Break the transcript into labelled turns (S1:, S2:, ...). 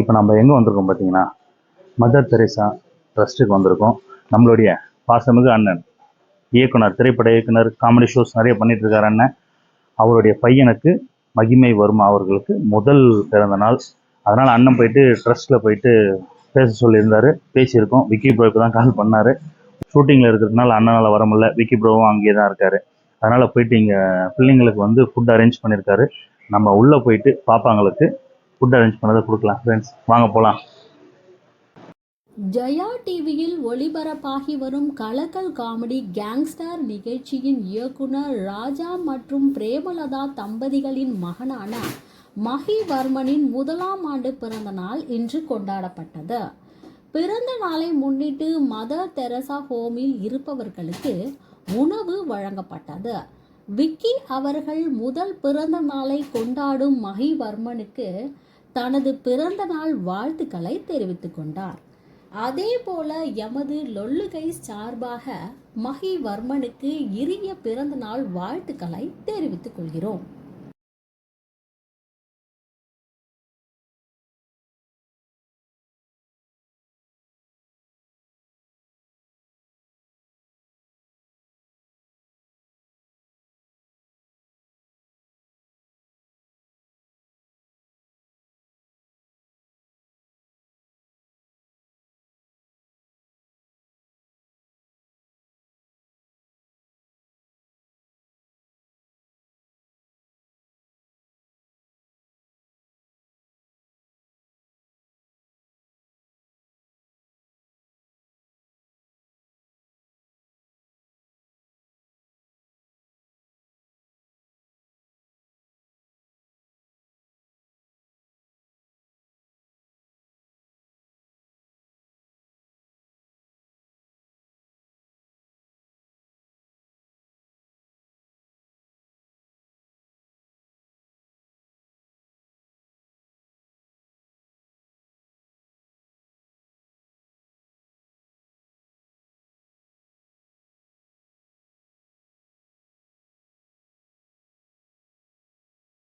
S1: இப்போ நம்ம எங்கே வந்திருக்கோம் பார்த்தீங்கன்னா மதர் தெரேசா ட்ரஸ்ட்டுக்கு வந்திருக்கோம். நம்மளுடைய பாசமிகு அண்ணன் இயக்குனர் திரைப்பட இயக்குனர் காமெடி ஷோஸ் நிறைய பண்ணிட்டு இருக்காரு அண்ணன். அவருடைய பையனுக்கு மகிமை வர்மா அவர்களுக்கு முதல் பிறந்த நாள். அதனால் அண்ணன் போயிட்டு ட்ரஸ்ட்டில் போயிட்டு பேச சொல்லியிருந்தார். பேசியிருக்கோம். விக்கி ப்ரோவுக்கு தான் கால் பண்ணார். ஷூட்டிங்கில் இருக்கிறதுனால அண்ணனால் வர முடியல. விக்கி ப்ரோவும் அங்கேயே தான் இருக்கார். அதனால் போயிட்டு இங்கே பிள்ளைங்களுக்கு வந்து ஃபுட் அரேஞ்ச் பண்ணியிருக்காரு. நம்ம உள்ளே போயிட்டு பாப்பாங்களுக்கு ஃபுட் அரேஞ்ச் பண்ணதை கொடுக்கலாம் ஃப்ரெண்ட்ஸ் வாங்க போகலாம்
S2: ஜெயா டிவியில் ஒளிபரப்பாகி வரும் கலக்கல் காமெடி கேங்ஸ்டர் நிகழ்ச்சியின் இயக்குனர் ராஜா மற்றும் பிரேமலதா தம்பதிகளின் மகனான மகிவர்மனின் முதலாம் ஆண்டு பிறந்த நாள் இன்று கொண்டாடப்பட்டது. பிறந்த நாளை முன்னிட்டு மதர் தெரசா ஹோமில் இருப்பவர்களுக்கு உணவு வழங்கப்பட்டது. விக்கி அவர்கள் முதல் பிறந்த நாளை கொண்டாடும் மகிவர்மனுக்கு தனது பிறந்த நாள் வாழ்த்துக்களை தெரிவித்துக் கொண்டார். அதே போல எமது லொல்லுகை சார்பாக மகிவர்மனுக்கு இனிய பிறந்த நாள் வாழ்த்துக்களை தெரிவித்துக் கொள்கிறோம்.